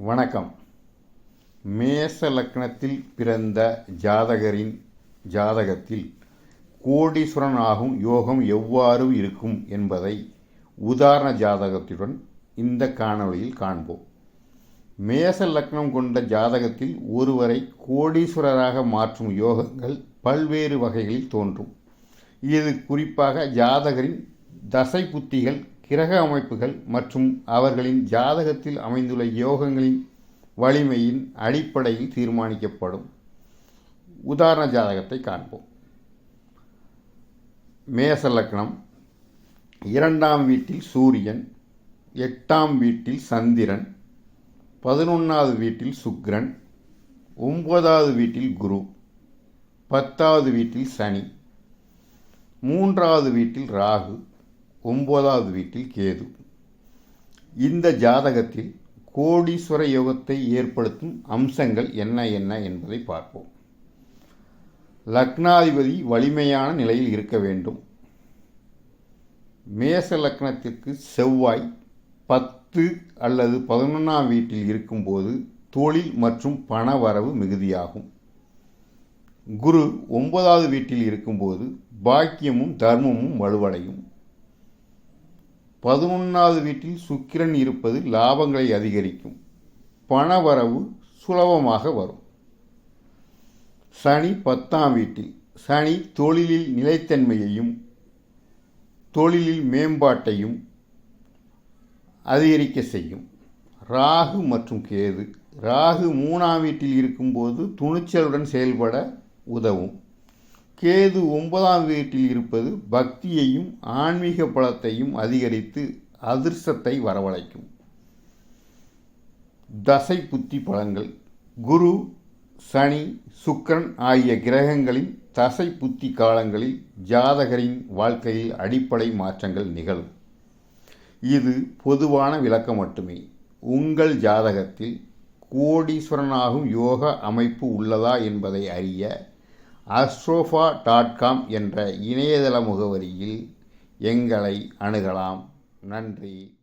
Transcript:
வணக்கம். மேச லக்னத்தில் பிறந்த ஜாதகரின் ஜாதகத்தில் கோடீஸ்வரன் ஆகும் யோகம் எவ்வாறு இருக்கும் என்பதை உதாரண ஜாதகத்துடன் இந்த காணொளியில் காண்போம். மேச லக்னம் கொண்ட ஜாதகத்தில் ஒருவரை கோடீஸ்வரராக மாற்றும் யோகங்கள் பல்வேறு வகைகளில் தோன்றும். இது குறிப்பாக ஜாதகரின் தசை புத்திகள் கிரக அமைப்புகள் மற்றும் அவர்களின் ஜாதகத்தில் அமைந்துள்ள யோகங்களின் வலிமையின் அடிப்படையில் தீர்மானிக்கப்படும். உதாரண ஜாதகத்தை காண்போம். மேச லக்னம். இரண்டாம் வீட்டில் சூரியன் எட்டாம் வீட்டில் சந்திரன் பதினொன்றாவது வீட்டில் சுக்ரன் ஒன்பதாவது வீட்டில் குரு பத்தாவது வீட்டில் சனி மூன்றாவது வீட்டில் ராகு ஒன்பதாவது வீட்டில் கேது. இந்த ஜாதகத்தில் கோடீஸ்வர யோகத்தை ஏற்படுத்தும் அம்சங்கள் என்ன என்ன என்பதை பார்ப்போம். லக்னாதிபதி வலிமையான நிலையில் இருக்க வேண்டும். மேச லக்னத்திற்கு செவ்வாய் பத்து அல்லது பதினொன்றாம் வீட்டில் இருக்கும்போது தொழில் மற்றும் பண வரவு மிகுதியாகும். குரு ஒன்பதாவது வீட்டில் இருக்கும்போது பாக்கியமும் தர்மமும் வலுவடையும். பதினொன்றாவது வீட்டில் சுக்கிரன் இருப்பது லாபங்களை அதிகரிக்கும். பணவரவு சுலபமாக வரும். சனி பத்தாம் வீட்டில் சனி தொழிலில் நிலைத்தன்மையையும் தொழிலில் மேம்பாட்டையும் அதிகரிக்க செய்யும். ராகு மற்றும் கேது ராகு மூணாம் வீட்டில் இருக்கும்போது துணிச்சலுடன் செயல்பட உதவும். கேது ஒன்பதாம் வீட்டில் இருப்பது பக்தியையும் ஆன்மீக பலத்தையும் அதிகரித்து அதிர்ஷ்டத்தை வரவழைக்கும். தசை புத்தி பலன்கள் குரு சனி சுக்கரன் ஆகிய கிரகங்களின் தசை புத்தி காலங்களில் ஜாதகரின் வாழ்க்கையில் அடிப்படை மாற்றங்கள் நிகழும். இது பொதுவான விளக்கம் மட்டுமே. உங்கள் ஜாதகத்தில் கோடீஸ்வரனாகும் யோக அமைப்பு உள்ளதா என்பதை அறிய அஸ்ட்ரோஃபா டாட் காம் என்ற இணையதள முகவரியில் எங்களை அணுகலாம். நன்றி.